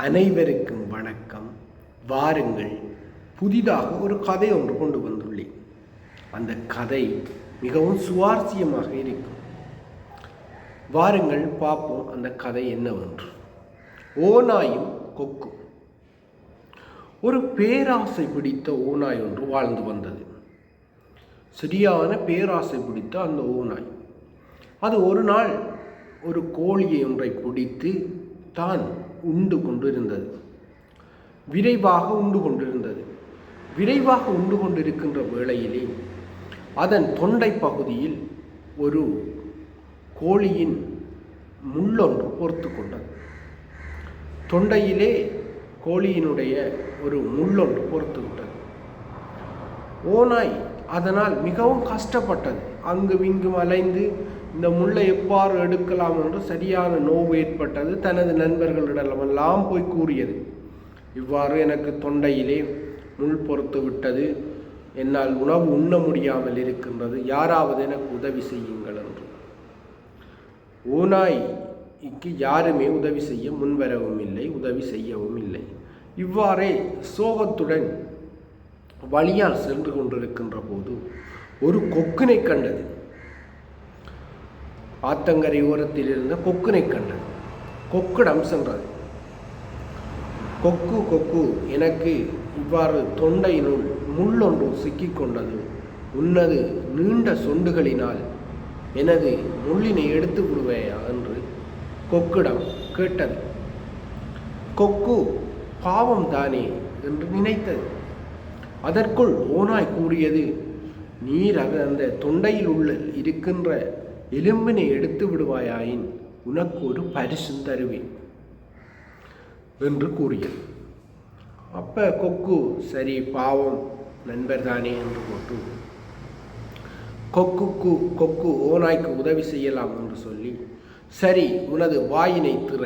அனைவருக்கும் வணக்கம். வாருங்கள். புதிதாக ஒரு கதை ஒன்று கொண்டு வந்துள்ளேன். அந்த கதை மிகவும் சுவாரஸ்யமாக இருக்கும். வாருங்கள் பார்ப்போம் அந்த கதை என்னவென்று. ஓநாயும் கொக்கும். ஒரு பேராசை பிடித்த ஓநாய் ஒன்று வாழ்ந்து வந்தது. சரியான பேராசை பிடித்த அந்த ஓநாய். அது ஒரு நாள் ஒரு கோழியை ஒன்றை பிடித்து தான் உண்டு கொண்டிருந்தது. விரைவாக உண்டு கொண்டிருந்தது. விரைவாக உண்டு கொண்டிருக்கின்ற வேளையிலே அதன் தொண்டை பகுதியில் ஒரு கோழியின் முள்ளொன்று போர்த்து கொண்டது. தொண்டையிலே கோழியினுடைய ஒரு முள்ளொன்று பொறுத்து விட்டது ஓநாய் அதனால் மிகவும் கஷ்டப்பட்டது. அங்கு இங்கும் அலைந்து இந்த முள்ளை எவ்வாறு எடுக்கலாம் என்று சரியான நோவு ஏற்பட்டது. தனது நண்பர்களிடமெல்லாம் போய் கூறியது. இவ்வாறு எனக்கு தொண்டையிலே முள் பொறுத்து விட்டது. என்னால் உணவு உண்ண முடியாமல் இருக்கின்றது. யாராவது எனக்கு உதவி செய்யுங்கள் என்று. ஓநாய்க்கு யாருமே உதவி செய்ய முன்வரவும் இல்லை உதவி செய்யவும் இல்லை. இவ்வாறே சோகத்துடன் வழியால் சென்று கொண்டிருக்கின்ற போது ஒரு கொக்கினை கண்டது. ஆத்தங்கரை ஓரத்தில் இருந்த கொக்கினை கண்டது கொக்கிடம் சென்றது கொக்கு கொக்கு எனக்கு இவ்வாறு தொண்டையினுள் முள்ளொன்று சிக்கிக்கொண்டது உன்னது நீண்ட சொண்டுகளினால் எனது முள்ளினை எடுத்து விடுவேயா என்று கொக்கிடம் கேட்டது. கொக்கு பாவம் தானே என்று நினைத்தது. அதற்குள் ஓனாய் கூறியது நீர் அந்த தொண்டையில் உள்ள இருக்கின்ற எலும்பினை எடுத்து விடுவாயாயின் உனக்கு ஒரு பரிசும் தருவேன் என்று கூறியது. அப்ப கொக்கு சரி பாவம் நண்பர் தானே என்று போட்டு கொக்குக்கு கொக்கு ஓநாய்க்கு உதவி செய்யலாம் என்று சொல்லி சரி உனது வாயினை திற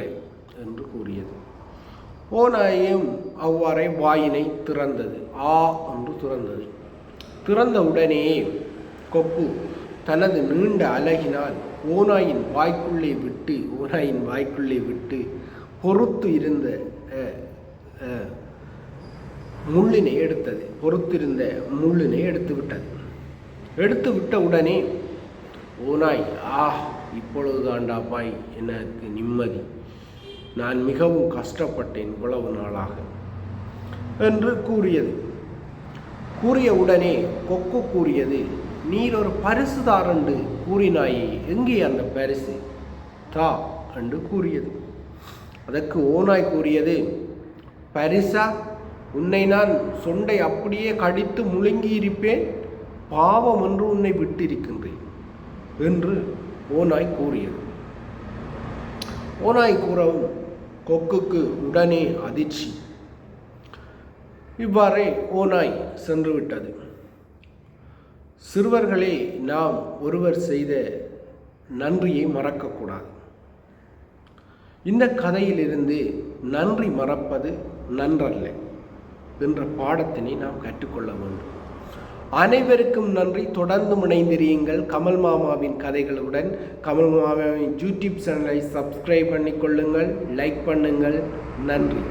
என்று கூறியது. ஓநாயும் அவ்வாறே வாயினை திறந்தது. ஆ என்று திறந்தது. திறந்த உடனே கொக்கு தனது நீண்ட அழகினால் ஓநாயின் வாய்க்குள்ளே விட்டு ஓநாயின் வாய்க்குள்ளே விட்டு பொறுத்து இருந்த முள்ளினை எடுத்தது. பொறுத்திருந்த முள்ளினை எடுத்து விட்டது. எடுத்து விட்ட உடனே ஓநாய் ஆ இப்பொழுதுதாண்டா பாய் எனக்கு நிம்மதி. நான் மிகவும் கஷ்டப்பட்டேன் இவ்வளவு நாளாக என்று கூறியது. கூறிய உடனே கொக்கு கூறியது நீர் ஒரு பரிசு தாரண்டு கூறினாயே. எங்கே அந்த பரிசு? தா என்று கூறியது. அதற்கு ஓனாய் கூறியது பரிசா உன்னை நான் சொண்டை அப்படியே கடித்து முழுங்கி இருப்பேன் பாவம் என்று உன்னை விட்டிருக்கின்றேன் என்று ஓநாய் கூறியது. ஓனாய் கூறவும் கொக்குக்கு உடனே அதிர்ச்சி. இவ்வாறே ஓநாய் சென்று விட்டது சிறுவர்களே நாம் ஒருவர் செய்த நன்றியை மறக்கக்கூடாது. இந்த கதையிலிருந்து நன்றி மறப்பது நன்றல்ல என்ற பாடத்தினை நாம் கற்றுக்கொள்ள வேண்டும். அனைவருக்கும் நன்றி. தொடர்ந்து இணைந்திரியுங்கள் கமல் மாமாவின் கதைகளுடன். கமல் மாமாவின் யூடியூப் சேனலை சப்ஸ்கிரைப் பண்ணிக்கொள்ளுங்கள். லைக் பண்ணுங்கள். நன்றி.